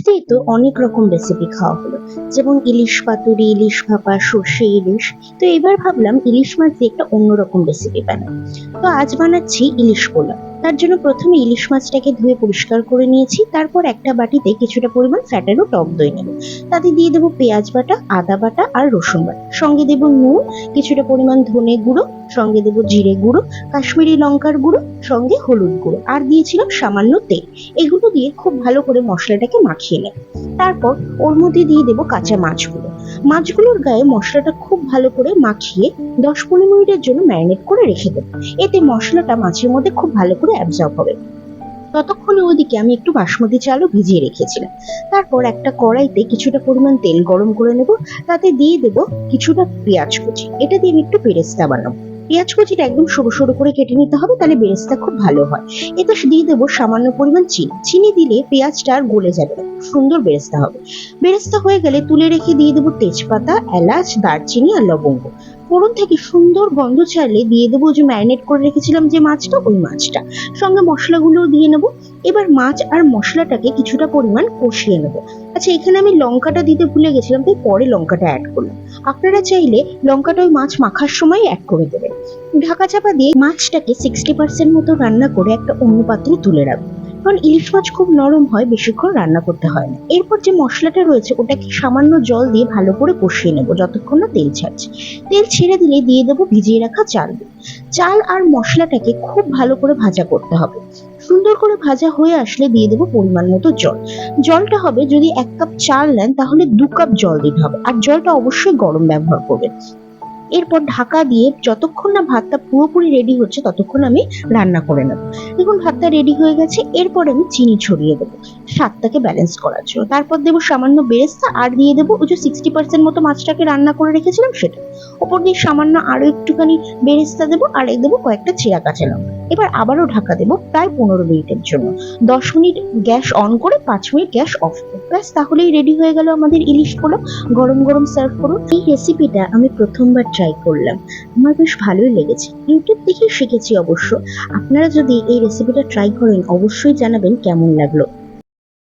দিয়ে তো অনেক রকম রেসিপি খাওয়া হলো। যেমন ইলিশ পাতুরি, ইলিশ ভাপা, সর্ষে ইলিশ। তো এবার ভাবলাম ইলিশ মাছ দিয়ে একটা অন্যরকম রেসিপি বানাই। তো আজ বানাচ্ছি ইলিশ পোলা তার জন্য প্রথমে ইলিশ মাছটাকে ধুয়ে পরিষ্কার করে নিয়েছি, তারপর একটা বাটিতে কিছুটা পরিমাণ ফ্যাটানো টক দই নেব। তাতে দিয়ে দেবো পেঁয়াজ বাটা, আদা বাটা আর রসুন বাটা। সঙ্গে দেবো নুন, কিছুটা পরিমাণ ধনে গুঁড়ো, সঙ্গে দেবো জিরে গুঁড়ো, কাশ্মীরি লঙ্কার গুঁড়ো, সঙ্গে হলুদ গুঁড়ো। আর দিয়েছিলাম সামান্য তেল। এগুলো দিয়ে খুব ভালো করে মশলাটাকে মাখিয়ে নেব। তারপর ওর মধ্যে দিয়ে দেবো কাঁচা মাছগুলো। মাছগুলোর গায়ে মশলাটা খুব ভালো করে মাখিয়ে দশ পনেরো মিনিটের জন্য ম্যারিনেট করে রেখে দেব। এতে মশলাটা মাছের মধ্যে খুব ভালো করে অ্যাবজর্ব হবে। ততক্ষণে ওদিকে আমি একটু বাসমতি চালও ভিজিয়ে রেখেছিলাম। তারপর একটা কড়াইতে কিছুটা পরিমাণ তেল গরম করে নেব। তাতে দিয়ে দেব কিছুটা পেঁয়াজ কুচি। এটা দিয়ে আমি একটু পেরেস্তা বানাবো। পেঁয়াজ কুচিটা একদম সরু সরু করে কেটে নিতে হবে, তাহলে বেরেস্তা খুব ভালো হয়। এতে দিয়ে দেবো সামান্য পরিমাণ চিনি। চিনি দিলে পেঁয়াজটা আর গলে যাবে সুন্দর বেরেস্তা হবে। বেরেস্তা হয়ে গেলে তুলে রেখে দিয়ে দেবো তেজপাতা, এলাচ, দারচিনি আর লবঙ্গ। ফোড়ন থেকে সুন্দর গন্ধ ছাড়লে দিয়ে দেবো যে ম্যারিনেট করে রেখেছিলাম যে মাছটা, ওই মাছটা। সঙ্গে মশলাগুলোও দিয়ে নেব। এবার মাছ আর মশলাটাকে কিছুটা পরিমাণ কষিয়ে নেব। আচ্ছা এখানে আমি লঙ্কাটা দিতে ভুলে গেছিলাম, তাই পরে লঙ্কাটা অ্যাড করলাম। আপনারা চাইলে লঙ্কাটা ওই মাছ মাখার সময় অ্যাড করে দেবেন। ঢাকা চাপা দিয়ে মাছটাকে সিক্সটি পার্সেন্ট মতো রান্না করে একটা অন্য পাত্রে তুলে রাখব। কারণ ইলিশ মাছ খুব নরম হয়, বেশিক্ষণ রান্না করতে হয় না। এরপর যে মশলাটা রয়েছে, ওটাকে সামান্য জল দিয়ে ভালো করে কষিয়ে নেব, যতক্ষণ না তেল ছাড়ছে। তেল ছেড়ে দিলে দিয়ে দেবো ভিজিয়ে রাখা চাল চাল আর মশলাটাকে খুব ভালো করে ভাজা করতে হবে। সুন্দর করে ভাজা হয়ে আসলে দিয়ে দেবো পরিমাণ মতো জল। জলটা হবে যদি এক কাপ চাল নেন, তাহলে দু কাপ জল দিতে হবে। আর জলটা অবশ্যই গরম ব্যবহার করবেন। এরপর ঢাকা দিয়ে যতক্ষণ না ভাতটা পুরোপুরি রেডি হচ্ছে, ততক্ষণ আমি রান্না করে নেব। দেখুন, ভাতটা রেডি হয়ে গেছে, এরপর আমি চিনি ছড়িয়ে দেবো। স্বাদটাকে ব্যালেন্স করার জন্য। তারপর দেবো সামান্য বেরেস্তা আর দিয়ে দেবো ওই যে সিক্সটি পার্সেন্ট মতো মাছটাকে রান্না করে রেখেছিলাম সেটা। ওপর দিয়ে সামান্য আরও একটুখানি বেরেস্তা দেবো আর এই দেবো কয়েকটা চিরা কাঁচা লঙ্কা। এবার আবারও ঢাকা দেবো প্রায় পনেরো মিনিটের জন্য। দশ মিনিট গ্যাস অন করে পাঁচ মিনিট গ্যাস অফ করে ব্যাস, তাহলেই রেডি হয়ে গেল আমাদের ইলিশ পোলো গরম গরম সার্ভ করুন। এই রেসিপিটা আমি প্রথমবার ট্রাই করলাম। আমার বেশ ভালোই লেগেছে। ইউটিউব দেখেই শিখেছি অবশ্য। আপনারা যদি এই রেসিপিটা ট্রাই করেন, অবশ্যই জানাবেন কেমন লাগল।